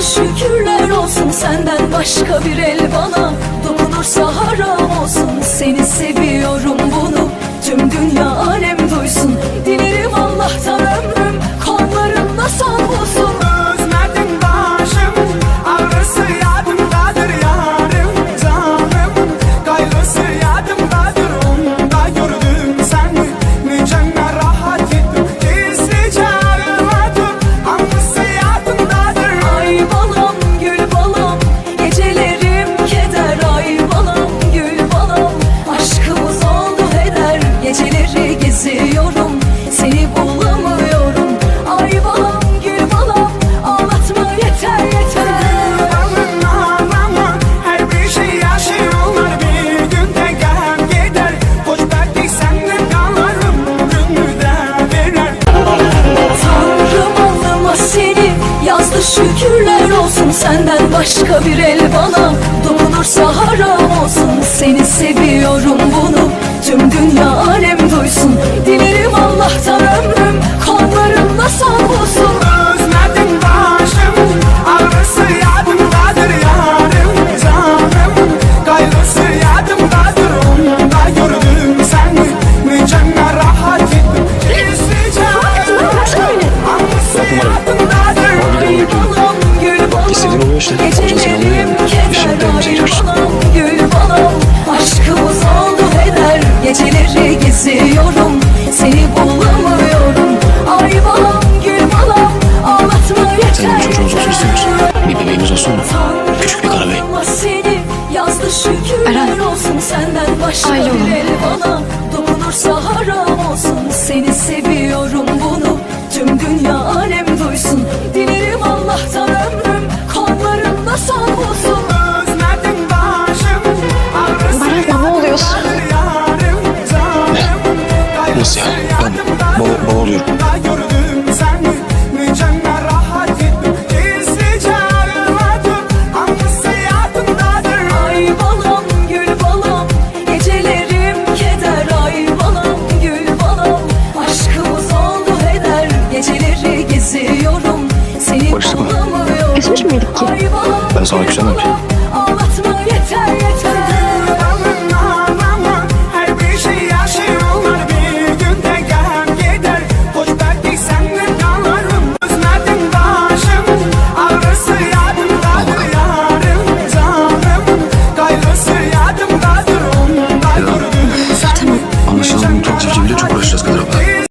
Şükürler olsun senden başka bir el bana. Dokunursa haram. şükürler olsun senden başka bir el bana. Dokunursa har Koca zaman oluyor Senin çocuğumuz olsun istiyor musun? Bir bebeğimiz olsun mu? Küçük bir karabey. Eren. Aile. Dokunursa haram olsun seni seviyorum. miydik ki? Ben sana küsemem ki.